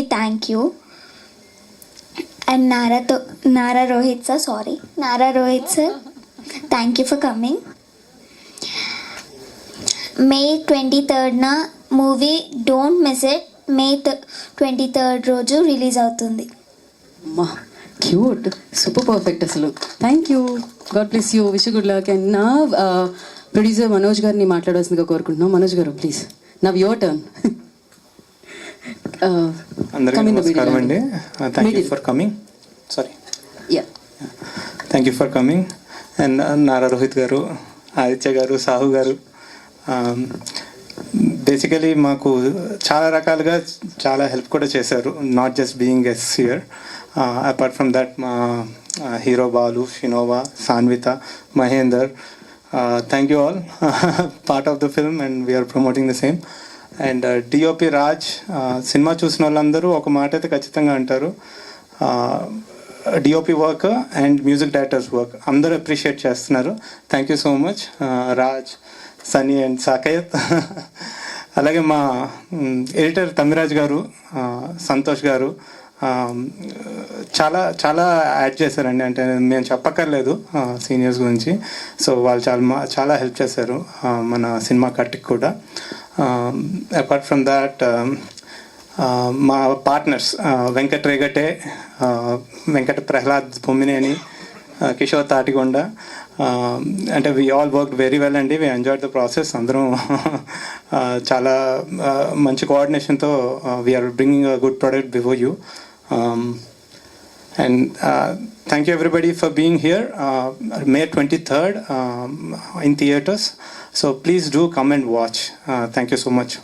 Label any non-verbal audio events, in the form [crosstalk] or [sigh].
అందరికీ thank you and నారాతో Nara Rohit sir sorry Nara Rohit sir thank you for coming May twenty థర్డ్న movie don't miss it May twenty third రోజు release అవుతుంది. Cute super perfect అసలు. Thank you God please you wish good luck and నా producer Manoj గారిని మాట్లాడాల్సిందిగా కోరుకుంటున్నాం. మనోజ్ గారు please now your turn అందరికీ నమస్కారం అండి. Thank you for coming sorry thank you for coming and Nara Rohit garu Aditya garu Sahu గారు బేసికలీ మాకు చాలా రకాలుగా చాలా హెల్ప్ కూడా చేశారు not just being as here apart from that మా hero Balu Shinova Sanvitha Mahender thank you all part of the film and we're promoting the same and uh, DOP Raj uh, cinema చూసిన వాళ్ళందరూ ఒక మాట అయితే ఖచ్చితంగా అంటారు. Uh, DOP work and music directors work అందరూ appreciate చేస్తున్నారు. Thank you so much Raj Sunny and Sakayat [laughs] అలాగే మా ఎడిటర్ తమిరాజ్ గారు సంతోష్ గారు um, చాలా చాలా యాడ్ చేశారండి. అంటే మేము చెప్పక్కర్లేదు సీనియర్స్ గురించి. సో వాళ్ళు చాలా మా- చాలా హెల్ప్ చేశారు మన సినిమా కట్టికి కూడా. అపార్ట్ ఫ్రమ్ దాట్ మా పార్ట్నర్స్ వెంకట్ రేగటే వెంకట ప్రహ్లాద్ బొమ్మినేని కిషోర్ తాటికొండ అంటే we all work very well అండి. వి ఎంజాయ్ ద ప్రాసెస్ అందరం చాలా మంచి కోఆర్డినేషన్తో we're bringing a good product before you And uh, thank you everybody for being here, uh, May 23rd um, in theaters. So please do come and watch. Uh, thank you so much.